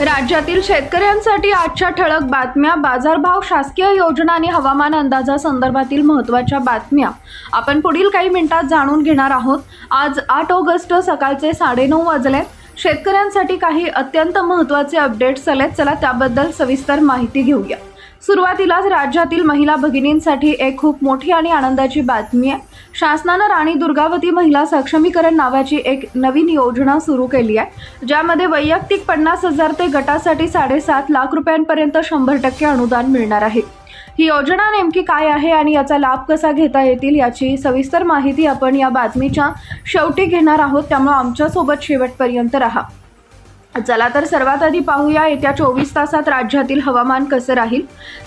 राज्यातील शेतकऱ्यांसाठी आजच्या ठळक बातम्या बाजारभाव शासकीय योजना आणि हवामान अंदाजासंदर्भातील महत्त्वाच्या बातम्या. आपण पुढील काही मिनिटात जाणून घेणार आहोत. आज आठ ऑगस्ट सकाळचे साडेनऊ वाजले. शेतकऱ्यांसाठी काही अत्यंत महत्त्वाचे अपडेट्स आलेत. चला त्याबद्दल सविस्तर माहिती घेऊया. सुरुवातीलाच राज्यातील महिला भगिनींसाठी एक खूप मोठी आणि आनंदाची बातमी आहे. शासनानं राणी दुर्गावती महिला सक्षमीकरण नावाची एक नवीन योजना सुरू केली आहे ज्यामध्ये वैयक्तिक पन्नास हजार ते गटासाठी साडेसात लाख रुपयांपर्यंत शंभर टक्के अनुदान मिळणार आहे. ही योजना नेमकी काय आहे आणि याचा लाभ कसा घेता येतील याची सविस्तर माहिती आपण या बातमीच्या शेवटी घेणार आहोत. त्यामुळे आमच्यासोबत शेवटपर्यंत राहा. चला तर सर्वात आधी पाहूया येत्या चोवीस तासात राज्यातील हवामान कसं राहील.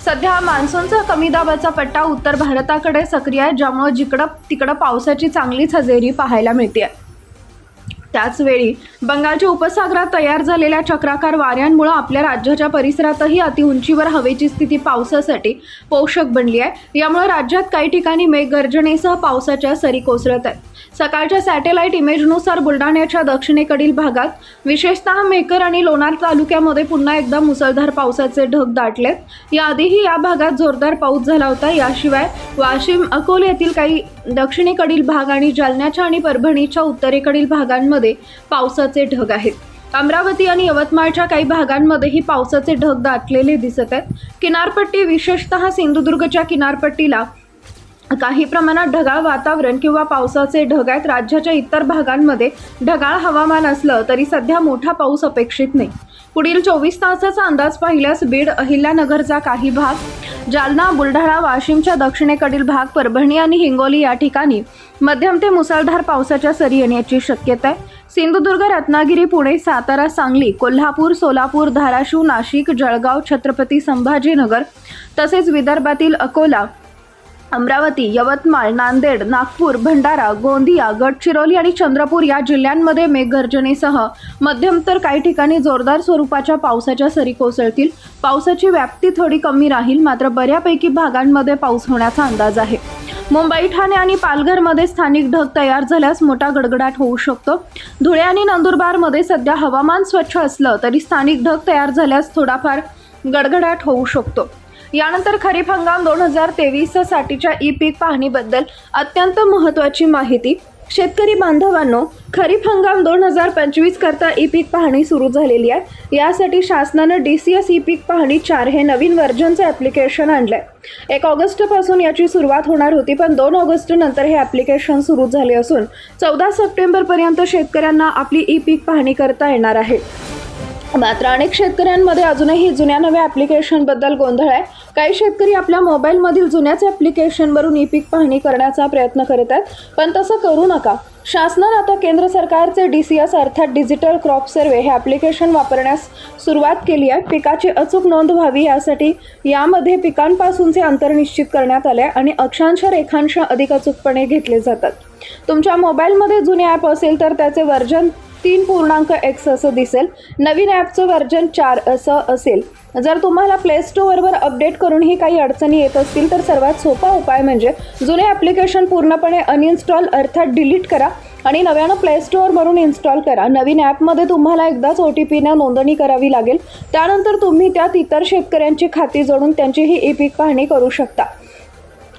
सध्या मान्सूनचा कमी दाबाचा पट्टा उत्तर भारताकडे सक्रिय आहे ज्यामुळे जिकडं तिकडं पावसाची चांगलीच हजेरी पाहायला मिळते त्याचवेळी बंगालच्या उपसागरात तयार झालेल्या चक्राकार वाऱ्यांमुळे आपल्या राज्याच्या परिसरातही अतिउंचीवर हवेची स्थिती पावसासाठी पोषक बनली आहे. यामुळे राज्यात काही ठिकाणी मेघगर्जनेसह पावसाच्या सरी कोसळत आहेत. सकाळच्या सॅटेलाईट इमेजनुसार बुलढाण्याच्या दक्षिणेकडील भागात विशेषतः मेकर आणि लोणार तालुक्यामध्ये पुन्हा एकदा मुसळधार पावसाचे ढग दाटलेत याआधीही या भागात जोरदार पाऊस झाला होता. याशिवाय वाशिम अकोले येथील काही दक्षिणेकडील भाग आणि जालन्याच्या आणि परभणीच्या उत्तरेकडील भागांमध्ये पावसाचे ढग आहेत. अमरावती आणि यवतमाळच्या काही भागांमध्येही पावसाचे ढग दाटलेले दिसत आहेत. किनारपट्टी विशेषतः सिंधुदुर्गच्या किनारपट्टीला काही प्रमाणात ढगाळ वातावरण किंवा पावसाचे ढग आहेत. राज्याच्या इतर भागांमध्ये ढगाळ हवामान असलं तरी सध्या मोठा पाऊस अपेक्षित नाही. पुढील चोवीस तासाचा अंदाज पाहिल्यास बीड अहिल्यानगरचा काही भाग जालना बुलढाणा वाशिमच्या दक्षिणेकडील भाग परभणी आणि हिंगोली या ठिकाणी मध्यम ते मुसळधार पावसाच्या सरी येण्याची शक्यता आहे. सिंधुदुर्ग रत्नागिरी पुणे सातारा सांगली कोल्हापूर सोलापूर धाराशिव नाशिक जळगाव छत्रपती संभाजीनगर तसेच विदर्भातील अकोला अमरावती यवतमाळ नांदेड नागपूर भंडारा गोंदिया गडचिरोली आणि चंद्रपूर या जिल्ह्यांमध्ये मेघगर्जनेसह मध्यम तर काही ठिकाणी जोरदार स्वरूपाच्या पावसाच्या सरी कोसळतील. पावसाची व्याप्ती थोडी कमी राहील मात्र बऱ्यापैकी भागांमध्ये पाऊस होण्याचा अंदाज आहे. मुंबई ठाणे आणि पालघरमध्ये स्थानिक ढग तयार झाल्यास मोठा गडगडाट होऊ शकतो. धुळे आणि नंदुरबारमध्ये सध्या हवामान स्वच्छ असलं तरी स्थानिक ढग तयार झाल्यास थोडाफार गडगडाट होऊ शकतो. यानंतर खरीप हंगाम दोन हजार तेवीस साठीच्या ई पीक पाहणीबद्दल अत्यंत महत्त्वाची माहिती. शेतकरी बांधवांनो खरीप हंगाम दोन हजार पंचवीस करता ई पीक पाहणी सुरू झालेली आहे. यासाठी शासनानं डी सी एस ई पीक पाहणी चार हे नवीन व्हर्जनचं ॲप्लिकेशन आणलं आहे एक ऑगस्टपासून याची सुरुवात होणार होती पण दोन ऑगस्टनंतर हे ॲप्लिकेशन सुरू झाले असून चौदा सप्टेंबरपर्यंत शेतकऱ्यांना आपली ई पीक पाहणी करता येणार आहे. मात्र अनेक शेतकऱ्यांमध्ये अजूनही जुन्या नव्या ॲप्लिकेशनबद्दल गोंधळ आहे. काही शेतकरी आपल्या मोबाईलमधील जुन्याच ॲप्लिकेशनवरून ई पीक पाहणी करण्याचा प्रयत्न करत आहेत पण तसं करू नका. शासनानं आता केंद्र सरकारचे डी सी एस अर्थात डिजिटल क्रॉप सर्वे हे ॲप्लिकेशन वापरण्यास सुरुवात केली आहे. पिकाची अचूक नोंद व्हावी यासाठी यामध्ये पिकांपासूनचे अंतर निश्चित करण्यात आले आहे आणि अक्षांश रेखांश अधिक अचूकपणे घेतले जातात. तुमच्या मोबाईलमध्ये जुने ॲप असेल तर त्याचे वर्जन तीन पूर्णांक एक्स असं दिसेल. नवीन ॲपचं व्हर्जन चार असं असेल. जर तुम्हाला प्ले स्टोअरवर अपडेट करूनही काही अडचणी येत असतील तर सर्वात सोपा उपाय म्हणजे जुने ॲप्लिकेशन पूर्णपणे अनइन्स्टॉल अर्थात डिलीट करा आणि नव्यानं प्ले स्टोअरवरून इन्स्टॉल करा. नवीन ॲपमध्ये तुम्हाला एकदाच ओ टी पीनं नोंदणी करावी लागेल. त्यानंतर तुम्ही त्यात इतर शेतकऱ्यांची खाती जोडून त्यांचीही ई पीक पाहणी करू शकता.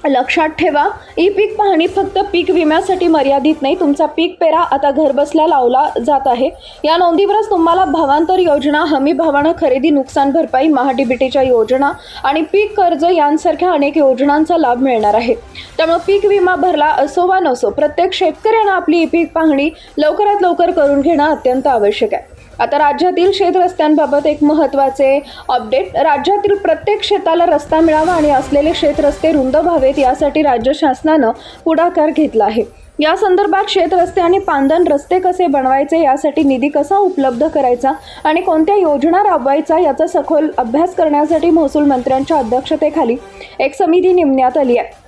लक्षात ठेवा ई पीक पाहणी फक्त पीक विम्यासाठी मर्यादित नाही. तुमचा पीक पेरा आता घरबसल्या लावला जात आहे. या नोंदीवरच तुम्हाला भावांतर योजना हमी भावानं खरेदी नुकसान भरपाई महाडीबीटीच्या योजना आणि पीक कर्ज यांसारख्या अनेक योजनांचा लाभ मिळणार आहे. त्यामुळे पीक विमा भरला असो वा नसो प्रत्येक शेतकऱ्यानं आपली ई पीक पाहणी लवकरात लवकर करून घेणं अत्यंत आवश्यक आहे. आता राज्यातील शेत रस्त्यांबाबत एक महत्त्वाचे अपडेट राज्यातील प्रत्येक शेताला रस्ता मिळावा आणि असलेले शेत रस्ते रुंद व्हावेत यासाठी राज्य शासनानं पुढाकार घेतला आहे. या संदर्भात शेत रस्ते आणि पांदन रस्ते कसे बनवायचे यासाठी निधी कसा उपलब्ध करायचा आणि कोणत्या योजना राबवायचा याचा सखोल अभ्यास करण्यासाठी महसूल मंत्र्यांच्या अध्यक्षतेखाली एक समिती नेमण्यात आली आहे.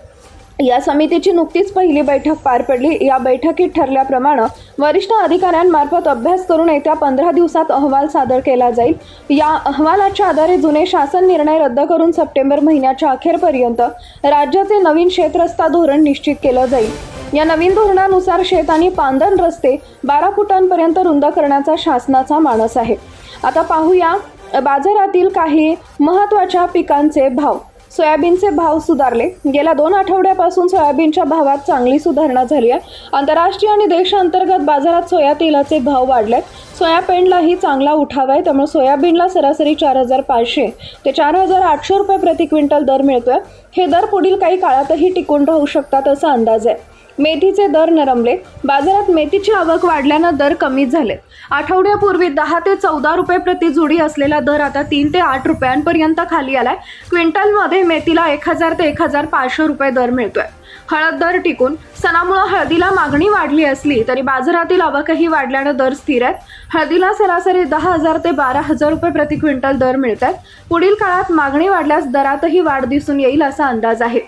या समितीची नुकतीच पहिली बैठक पार पडली. या बैठकीत ठरल्याप्रमाणे वरिष्ठ अधिकाऱ्यांमार्फत अभ्यास करून येत्या पंधरा दिवसात अहवाल सादर केला जाईल. या अहवालाच्या आधारे जुने शासन निर्णय रद्द करून सप्टेंबर महिन्याच्या अखेरपर्यंत राज्याचे नवीन शेतरस्ता धोरण निश्चित केलं जाईल. या नवीन धोरणानुसार शेत आणि पांदन रस्ते बारा फुटांपर्यंत रुंद करण्याचा शासनाचा मानस आहे. आता पाहूया बाजारातील काही महत्त्वाच्या पिकांचे भाव. सोयाबीनचे भाव सुधारले. गेल्या दोन आठवड्यापासून सोयाबीनच्या भावात चांगली सुधारणा झाली आहे. आंतरराष्ट्रीय आणि देशांतर्गत बाजारात सोया तेलाचे भाव वाढले सोयाबीनलाही चांगला उठाव आहे. त्यामुळे सोयाबीनला सरासरी चार हजार पाचशे ते चार हजार आठशे रुपये प्रति क्विंटल दर मिळतोय. हे दर पुढील काही काळातही टिकून राहू शकतात असा अंदाज आहे. मेथीचे दर नरमले. बाजारात मेथीची आवक वाढल्यानं दर कमी झाले. आठवड्यापूर्वी दहा ते चौदा रुपये प्रति जुडी असलेला दर आता तीन ते आठ रुपयांपर्यंत खाली आलाय. क्विंटलमध्ये मेथीला एक हजार ते एक हजार पाचशे रुपये दर मिळतोय. हळद दर टिकून सणामुळे हळदीला मागणी वाढली असली तरी बाजारातील आवकही वाढल्यानं दर स्थिर आहेत. हळदीला सरासरी दहा हजार ते बारा हजार रुपये प्रति क्विंटल दर मिळत आहेत पुढील काळात मागणी वाढल्यास दरातही वाढ दिसून येईल असा अंदाज आहे.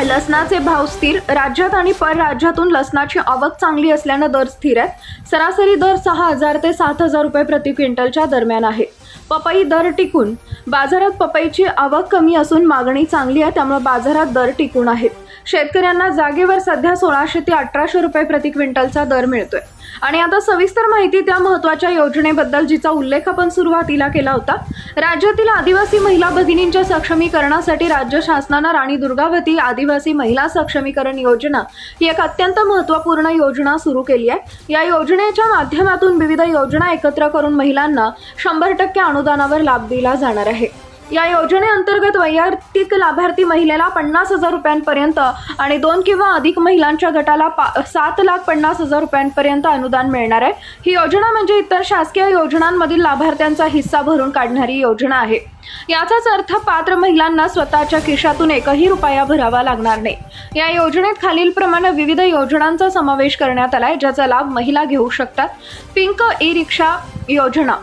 लसणाचे भाव स्थिर. राज्यात आणि परराज्यातून लसणाची आवक चांगली असल्यानं दर स्थिर आहेत. सरासरी दर सहा हजार ते सात हजार रुपये प्रति क्विंटलच्या दरम्यान आहे. पपई दर टिकून. बाजारात पपईची आवक कमी असून मागणी चांगली आहे त्यामुळे बाजारात दर टिकून आहेत. शेतकऱ्यांना जागेवर सध्या सोळाशे ते अठराशे रुपये प्रति क्विंटलचा दर मिळतोय. आणि आता सविस्तर माहिती त्या महत्त्वाच्या योजनेबद्दल जिचा उल्लेख आपण सुरुवातीला केला होता. राज्यातील आदिवासी महिला भगिनींच्या सक्षमीकरणासाठी राज्य शासनानं राणी दुर्गावती आदिवासी महिला सक्षमीकरण योजना ही एक अत्यंत महत्त्वपूर्ण योजना सुरू केली आहे. या योजनेच्या माध्यमातून विविध योजना एकत्र करून महिलांना शंभर टक्के अनुदानावर लाभ दिला जाणार आहे. या योजनेअंतर्गत वैयक्तिक लाभार्थी महिलेला पन्नास हजार रुपयांपर्यंत आणि दोन किंवा अधिक महिलांच्या गटाला पा सात लाख पन्नास हजार रुपयांपर्यंत अनुदान मिळणार आहे. ही योजना म्हणजे इतर शासकीय योजनांमधील लाभार्थ्यांचा हिस्सा भरून काढणारी योजना आहे. याचाच अर्थ पात्र महिलांना स्वतःच्या खिशातून एकही रुपया भरावा लागणार नाही. या योजनेत खालीलप्रमाणे विविध योजनांचा समावेश करण्यात आला आहे ज्याचा लाभ महिला घेऊ शकतात. पिंक ई रिक्षा योजना.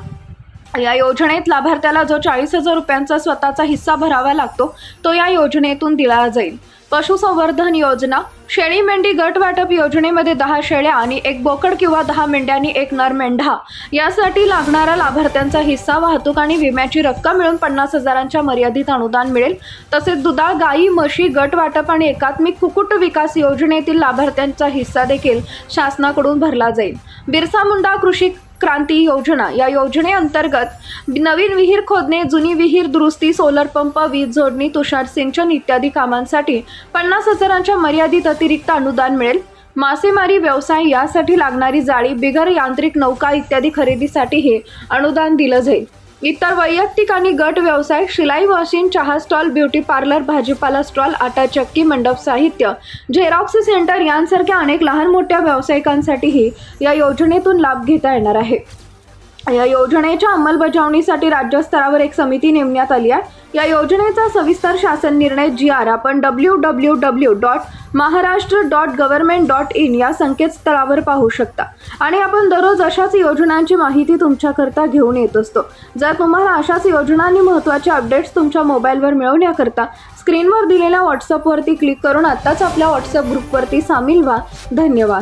या योजनेत लाभार्थ्याला जो चाळीस हजार रुपयांचा स्वतःचा हिस्सा भरावा लागतो तो या योजनेतून दिला जाईल. पशुसंवर्धन योजना शेळी मेंढी गट वाटप योजनेमध्ये दहा शेळ्या आणि एक बोकड किंवा दहा मेंढ्यांनी एक नर मेंढा. यासाठी लागणारा लाभार्थ्यांचा हिस्सा वाहतूक आणि विम्याची रक्कम मिळून पन्नास हजारांच्या मर्यादित अनुदान मिळेल. तसेच दुधाळ गायी म्हशी गट वाटप आणि एकात्मिक कुक्कुट विकास योजनेतील लाभार्थ्यांचा हिस्सा देखील शासनाकडून भरला जाईल. बिरसा मुंडा कृषी क्रांती योजना. या योजनेअंतर्गत नवीन विहीर खोदणे जुनी विहीर दुरुस्ती सोलर पंप वीज जोडणी तुषार सिंचन इत्यादी कामांसाठी पन्नास हजारांच्या मर्यादित अतिरिक्त अनुदान मिळेल. मासेमारी व्यवसाय यासाठी लागणारी जाळी बिगर यांत्रिक नौका इत्यादी खरेदीसाठीही अनुदान दिलं जाईल. इतर वैयक्तिक आणि गट व्यवसाय शिलाई मशीन चहा स्टॉल ब्युटी पार्लर भाजीपाला स्टॉल आटा चक्की मंडप साहित्य झेरॉक्स सेंटर यांसारख्या अनेक लहान मोठ्या व्यावसायिकांसाठीही या योजनेतून लाभ घेता येणार आहे. या योजनेच्या अंमलबजावणीसाठी राज्यस्तरावर एक समिती नेमण्यात आली आहे. या योजनेचा सविस्तर शासन निर्णय जी आर आपण W W W dot Maharashtra dot government dot in या संकेतस्थळावर पाहू शकता. आणि आपण दररोज अशाच योजनांची माहिती तुमच्याकरता घेऊन येत असतो. जर तुम्हाला अशाच योजना आणि महत्त्वाचे अपडेट्स तुमच्या मोबाईलवर मिळवण्याकरता स्क्रीनवर दिलेल्या व्हॉट्सअपवरती क्लिक करून आत्ताच आपल्या व्हॉट्सअप ग्रुपवरती सामील व्हा. धन्यवाद.